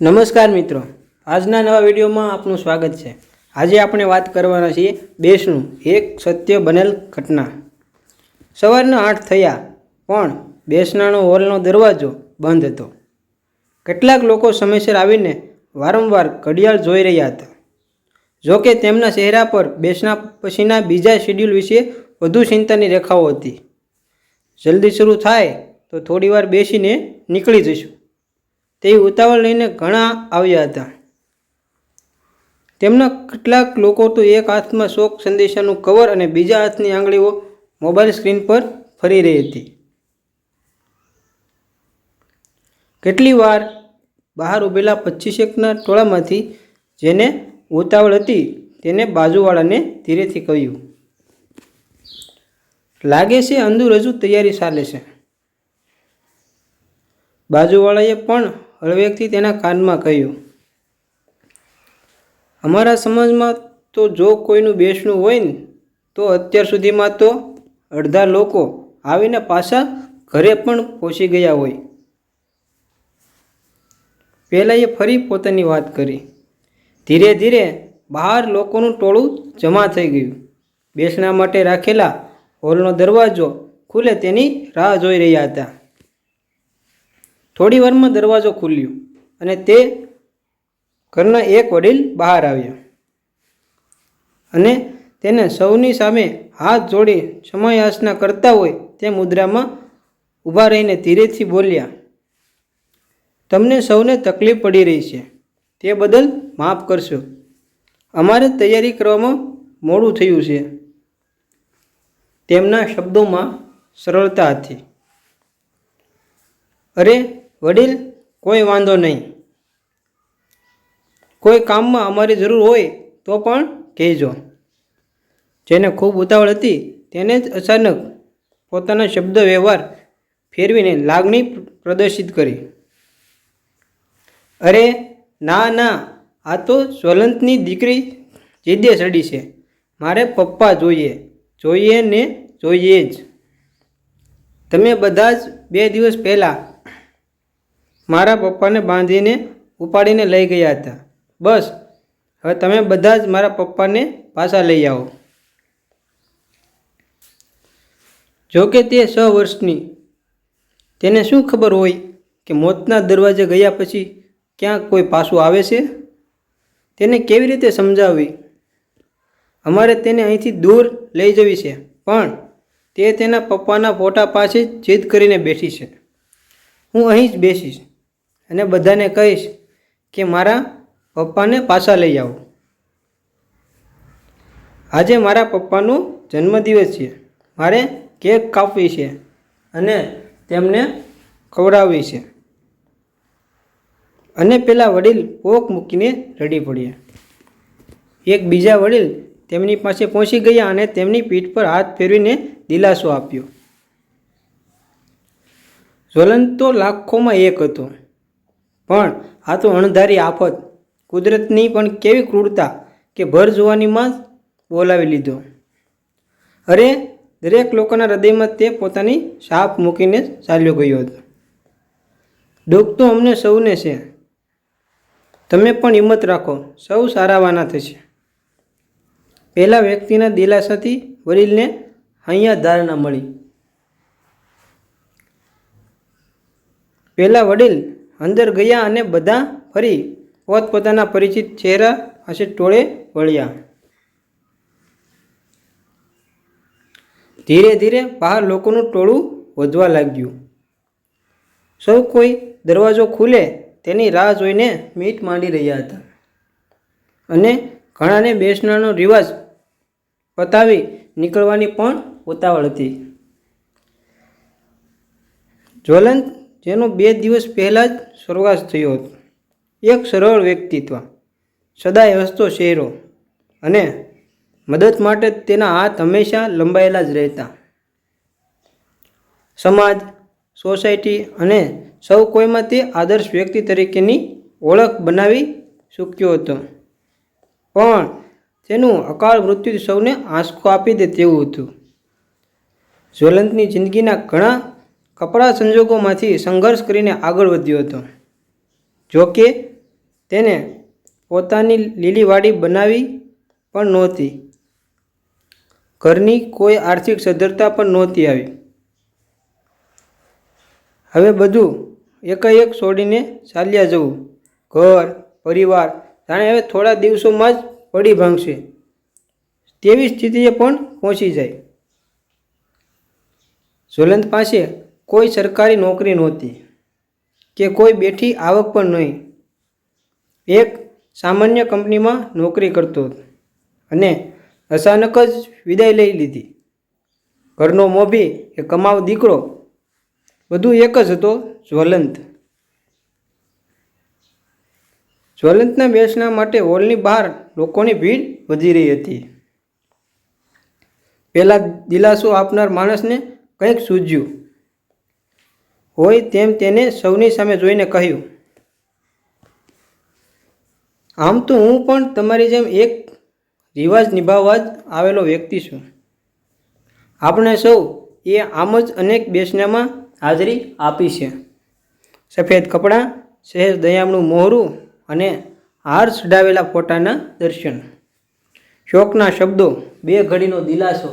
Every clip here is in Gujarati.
નમસ્કાર મિત્રો. આજના નવા વિડીયોમાં આપનું સ્વાગત છે. આજે આપણે વાત કરવાના છીએ બેસનું એક સત્ય બનેલ ઘટના. સવારના આઠ થયા, પણ બેસનાનો હોલનો દરવાજો બંધ હતો. કેટલાક લોકો સમયસર આવીને વારંવાર ઘડિયાળ જોઈ રહ્યા હતા. જોકે તેમના ચહેરા પર બેસના પછીના બીજા શેડ્યુલ વિશે વધુ ચિંતાની રેખાઓ હતી. જલ્દી શરૂ થાય તો થોડીવાર બેસીને નીકળી જઈશું. તેવી ઉતાવળ લઈને ઘણા આવ્યા હતા. તેમના કેટલાક લોકો તો એક હાથમાં શોક સંદેશાનું કવર અને બીજા હાથની આંગળીઓ મોબાઈલ સ્ક્રીન પર ફરી રહી હતી. કેટલી વાર બહાર ઊભેલા પચીસેકના ટોળામાંથી જેને ઉતાવળ હતી તેને બાજુવાળાને ધીરેથી કહ્યું, લાગે છે અંદુ રજૂ તૈયારી ચાલે છે. બાજુવાળાએ પણ હળવેકથી તેના કાનમાં કહ્યું, અમારા સમાજમાં તો જો કોઈનું બેસણું હોય ને, તો અત્યાર સુધીમાં તો અડધા લોકો આવીને પાછા ઘરે પણ પહોંચી ગયા હોય. પહેલાં એ ફરી પોતાની વાત કરી. ધીરે ધીરે બહાર લોકોનું ટોળું જમા થઈ ગયું. બેસણા માટે રાખેલા હોલનો દરવાજો ખુલે તેની રાહ જોઈ રહ્યા હતા. થોડી વારમાં દરવાજો ખુલ્યો અને તે ઘરના એક વડીલ બહાર આવ્યા. અને તેને સૌની સામે હાથ જોડી સમયાસના કરતા હોય તે મુદ્રામાં ઊભા રહીને ધીરેથી બોલ્યા, તમને સૌને તકલીફ પડી રહી છે. તે બદલ માફ કરશો. અમારે તૈયારી કરવામાં મોડું થયું છે. તેમના શબ્દોમાં સરળતા હતી. અરે વડીલ, કોઈ વાંધો નહીં. કોઈ કામમાં અમારી જરૂર હોય તો પણ કહેજો. જેને ખૂબ ઉતાવળ હતી તેને જ અચાનક પોતાના શબ્દ વ્યવહાર ફેરવીને લાગણી પ્રદર્શિત કરી. અરે, ના ના, આ તો જ્વલંતની દીકરી જીદે ચડી છે. મારે પપ્પા જોઈએ જોઈએ ને જોઈએ જ. તમે બધા જ બે દિવસ પહેલાં મારા પપ્પાને બાંધીને ઉપાડીને લઈ ગયા હતા. બસ, હવે તમે બધા જ મારા પપ્પાને પાછા લઈ આવો. જોકે તે છ વર્ષની. તેને શું ખબર હોય કે મોતના દરવાજે ગયા પછી ક્યાં કોઈ પાછું આવે છે? તેને કેવી રીતે સમજાવવી? અમારે તેને અહીંથી દૂર લઈ જવી છે, પણ તે તેના પપ્પાના ફોટા પાસે જીદ કરીને બેઠી છે. હું અહીં જ બેસીશ. અને બધાને કહીશ કે મારા પપ્પાને પાછા લઈ આવો આજે મારા પપ્પાનો જન્મદિવસ છે. મારે કેક કાપવી છે અને તેમને ખવડાવવી છે. અને પેલા વડીલ પોક મૂકીને રડી પડ્યા. એક બીજા વડીલ તેમની પાસે પહોંચી ગયા અને તેમની પીઠ પર હાથ ફેરવીને દિલાસો આપ્યો. જ્વલન તો લાખોમાં એક હતો. પણ આ તો અણધારી આફત. કુદરતની પણ કેવી ક્રૂરતા કે ભર જોવાનીમાં જ બોલાવી લીધો. અરે, દરેક લોકોના હૃદયમાં તે પોતાની સાપ મૂકીને ચાલ્યો ગયો હતો. દુઃખ તો અમને સૌને છે. તમે પણ હિંમત રાખો, સૌ સારાવાના થશે. પહેલા વ્યક્તિના દિલાસાથી વડીલને અહીંયા ધારણા મળી. પહેલા વડીલ અંદર ગયા અને બધા ફરી પોતપોતાના પરિચિત ચહેરા હશે ટોળે વળ્યા. ધીરે ધીરે બહાર લોકોનું ટોળું વધવા લાગ્યું. સૌ કોઈ દરવાજો ખુલે તેની રાહ જોઈને મીટ માંડી રહ્યા હતા. અને ઘણાને બેસનારનો રિવાજ પતાવી નીકળવાની પણ ઉતાવળ હતી. જ્વલંત જેનો બે દિવસ પહેલાં જ સ્વર્ગવાસ થયો હતો. એક સરળ વ્યક્તિત્વ, સદાય હસતો ચહેરો અને મદદ માટે તેના હાથ હંમેશા લંબાયેલા જ રહેતા. સમાજ, સોસાયટી અને સૌ કોઈમાં તે આદર્શ વ્યક્તિ તરીકેની ઓળખ બનાવી ચૂક્યો હતો. પણ તેનું અકાળ મૃત્યુ સૌને આંસકો આપી દે તેવું હતું. જ્વલંતની જિંદગીના ઘણા કપરા સંજોગોમાંથી સંઘર્ષ કરીને આગળ વધ્યો હતો. જો કે, તેને પોતાની લીલીવાડી બનાવી પણ નહોતી. ઘરની કોઈ આર્થિક સદ્ધરતા પણ નહોતી આવી. હવે બધું એકાએક છોડીને ચાલ્યા જવું. ઘર, પરિવાર, જાણે હવે થોડા દિવસોમાં જ પડી ભાંગશે. તેવી સ્થિતિએ પણ પહોંચી જાય. જ્વલંત પાસે કોઈ સરકારી નોકરી નહોતી કે કોઈ બેઠી આવક પણ નહીં. એક સામાન્ય કંપનીમાં નોકરી કરતો હતો અને અચાનક જ વિદાય લઈ લીધી. ઘરનો મોભી એ કમાવ દીકરો બધું એક જ હતો જ્વલંત. જ્વલંતના બેસના માટે હોલની બહાર લોકોની ભીડ વધી રહી હતી. પહેલાં દિલાસો આપનાર માણસને કંઈક સૂઝ્યું હોય તેમ તેને સૌની સામે જોઈને કહ્યું, આમ તો હું પણ તમારી જેમ એક રિવાજ નિભાવવા જ આવેલો વ્યક્તિ છું. આપણે સૌ એ આમ જ અનેક બેસનામાં હાજરી આપી છે. સફેદ કપડાં, સહેજ દયામણું મોહરું અને હાર ચડાવેલા ફોટાના દર્શન. શોકના શબ્દો, બે ઘડીનો દિલાસો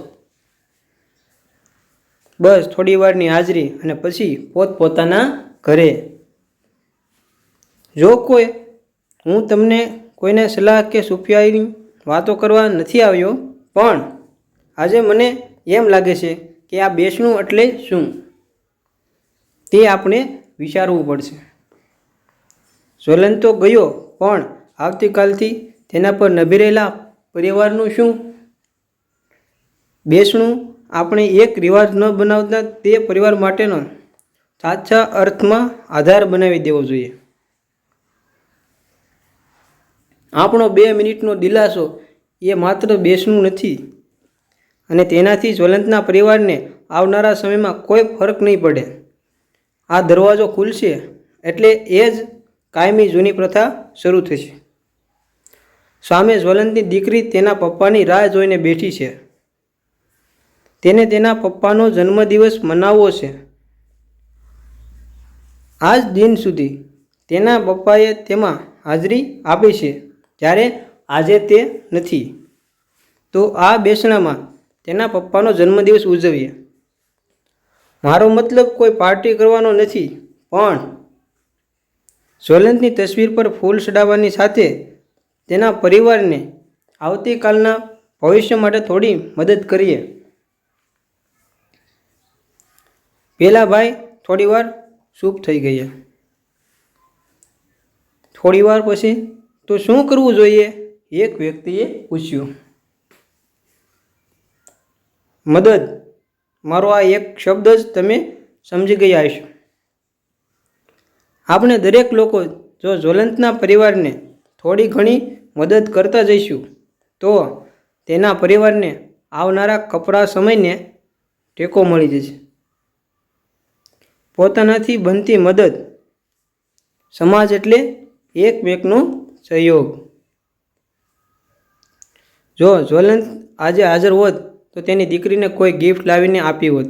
બસ થોડી વારની હાજરી અને પછી પોતપોતાના ઘરે. જો કોઈ, હું તમને કોઈને સલાહ કે સુફિયાની વાતો કરવા નથી આવ્યો, પણ આજે મને એમ લાગે છે કે આ બેસણું એટલે શું? તે આપણે વિચારવું પડશે. જ્વલંત તો ગયો, પણ આવતીકાલથી તેના પર નભી રહેલા પરિવારનું શું? બેસણું આપણે એક રિવાજ ન બનાવતા તે પરિવાર માટેનો સાચા અર્થમાં આધાર બનાવી દેવો જોઈએ. આપણો બે મિનિટનો દિલાસો એ માત્ર બેસણું નથી અને તેનાથી જ્વલંતના પરિવારને આવનારા સમયમાં કોઈ ફરક નહીં પડે. આ દરવાજો ખુલશે એટલે એ જ કાયમી જૂની પ્રથા શરૂ થશે. સામે જ્વલંતની દીકરી તેના પપ્પાની રાહ જોઈને બેઠી છે. તેને તેના પપ્પાનો જન્મદિવસ મનાવવો છે. આજ દિન સુધી તેના પપ્પાએ તેમાં હાજરી આપી છે જ્યારે આજે તે નથી. તો આ બેસણામાં તેના પપ્પાનો જન્મદિવસ ઉજવીએ. મારો મતલબ કોઈ પાર્ટી કરવાનો નથી, પણ જ્વલંતની તસવીર પર ફૂલ ચડાવવાની સાથે તેના પરિવારને આવતીકાલના ભવિષ્ય માટે થોડી મદદ કરીએ. પેલા ભાઈ થોડીવાર ચૂપ થઈ ગયા થોડીવાર પછી તો શું કરવું જોઈએ? એક વ્યક્તિએ પૂછ્યું. મદદ. મારો આ એક શબ્દ જ તમે સમજી ગયા હશો. આપણે દરેક લોકો જો જ્વલંતના પરિવારને થોડી ઘણી મદદ કરતા જઈશું, તો તેના પરિવારને આવનારા કપરા સમયને ટેકો મળી જશે. પોતાનાથી બનતી મદદ. સમાજ એટલે એકમેકનો સહયોગ. જો જ્વલંત આજે હાજર હોત તો તેની દીકરીને કોઈ ગિફ્ટ લાવીને આપી હોત.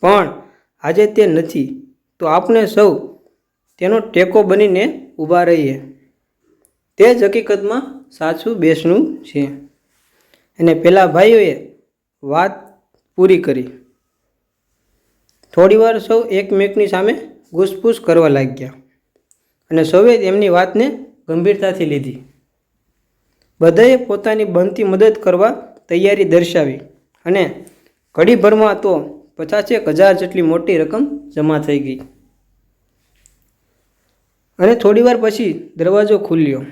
પણ આજે તે નથી. તો આપણે સૌ તેનો ટેકો બનીને ઊભા રહીએ. તે જ હકીકતમાં સાચું બેસણું છે. અને પેલા ભાઈઓએ વાત પૂરી કરી. થોડીવાર સૌ એકમેકની સામે ઘૂસપૂસ કરવા લાગ્યા અને સૌએ તેમની વાતને ગંભીરતાથી લીધી. બધાએ પોતાની બનતી મદદ કરવા તૈયારી દર્શાવી અને ઘડીભરમાં તો પચાસેક હજાર જેટલી મોટી રકમ જમા થઈ ગઈ. અને થોડીવાર પછી દરવાજો ખુલ્યો.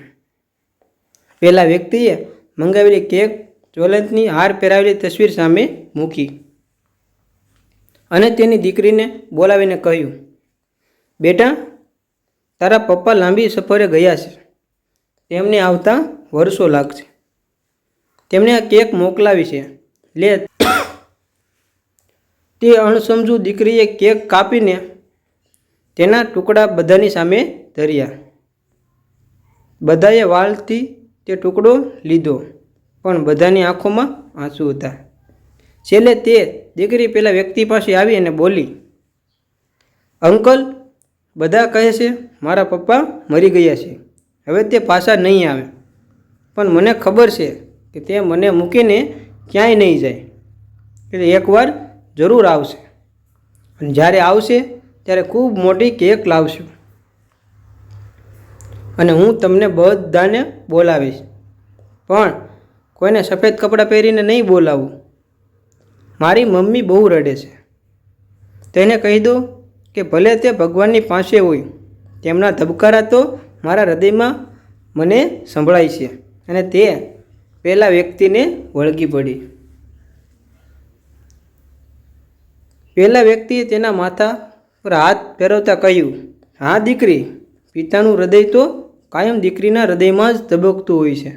પહેલાં વ્યક્તિએ મંગાવેલી કેક જ્વલંતની હાર પહેરાવેલી તસવીર સામે મૂકી. અને તેની દીકરીને બોલાવીને કહ્યું, બેટા, તારા પપ્પા લાંબી સફરે ગયા છે. તેમને આવતા વર્ષો લાગશે. તેમણે આ કેક મોકલાવી છે. લે. તે અણસમજુ દીકરીએ કેક કાપીને તેના ટુકડા બધાની સામે ધર્યા. બધાએ વાલથી તે ટુકડો લીધો, પણ બધાની આંખોમાં આંસુ હતા. છેલ્લે તે દીકરી પેલા વ્યક્તિ પાસે આવી અને બોલી, અંકલ, બધા કહે છે મારા પપ્પા મરી ગયા છે. હવે તે પાછા નહીં આવે. પણ મને ખબર છે કે તે મને મૂકીને ક્યાંય નહીં જાય. એટલે એકવાર જરૂર આવશે. અને જ્યારે આવશે, ત્યારે ખૂબ મોટી કેક લાવશું. અને હું તમને બધાને બોલાવીશ. પણ કોઈને સફેદ કપડાં પહેરીને નહીં બોલાવું. મારી મમ્મી બહુ રડે છે. તેને કહી દો કે ભલે તે ભગવાનની પાસે હોય, તેમના ધબકારા તો મારા હૃદયમાં મને સંભળાય છે અને તે પહેલાં વ્યક્તિને વળગી પડી. પહેલાં વ્યક્તિએ તેના માથા પર હાથ ફેરવતા કહ્યું, હા, દીકરી, પિતાનું હૃદય તો કાયમ દીકરીના હૃદયમાં જ ધબકતું હોય છે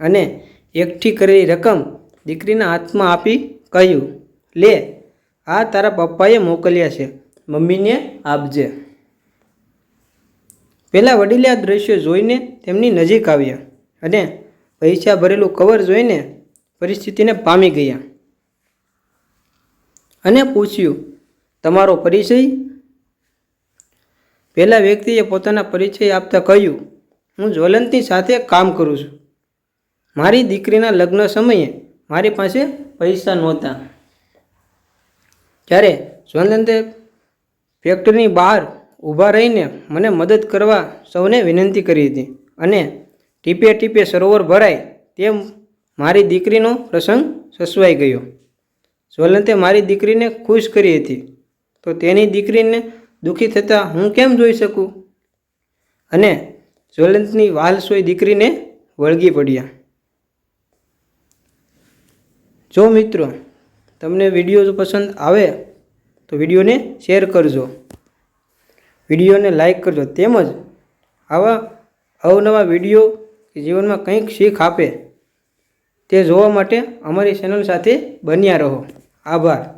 અને એકઠી કરેલી રકમ દીકરીના હાથમાં આપી કહ્યું, લે, આ તારા પપ્પાએ મોકલ્યા છે, મમ્મીને આપજે. પહેલાં વડીલે આ દ્રશ્ય જોઈને તેમની નજીક આવ્યા અને પૈસા ભરેલું કવર જોઈને પરિસ્થિતિને પામી ગયા. અને પૂછ્યું, તમારો પરિચય? પહેલાં વ્યક્તિએ પોતાના પરિચય આપતા કહ્યું, હું જ્વલંતની સાથે કામ કરું છું. મારી દીકરીના લગ્ન સમયે મારી પાસે પૈસા નહોતા. ત્યારે જ્વલંતે ફેક્ટરીની બહાર ઊભા રહીને મને મદદ કરવા સૌને વિનંતી કરી હતી અને ટીપે ટીપે સરોવર ભરાય તેમ મારી દીકરીનો પ્રસંગ સસવાઈ ગયો. સ્વલંતે મારી દીકરીને ખુશ કરી હતી. તો તેની દીકરીને દુઃખી થતાં હું કેમ જોઈ શકું? અને જ્વલંતની વાલસોઈ દીકરીને વળગી પડ્યા. જો મિત્રો, તમને વીડિયો પસંદ આવે, તો વિડીયોને શેર કરજો. વિડીયોને લાઈક કરજો. તેમજ આવા અવનવા વીડિયો કે જીવનમાં કંઈક શીખ આપે, તે જોવા માટે અમારી ચેનલ સાથે બન્યા રહો. આભાર.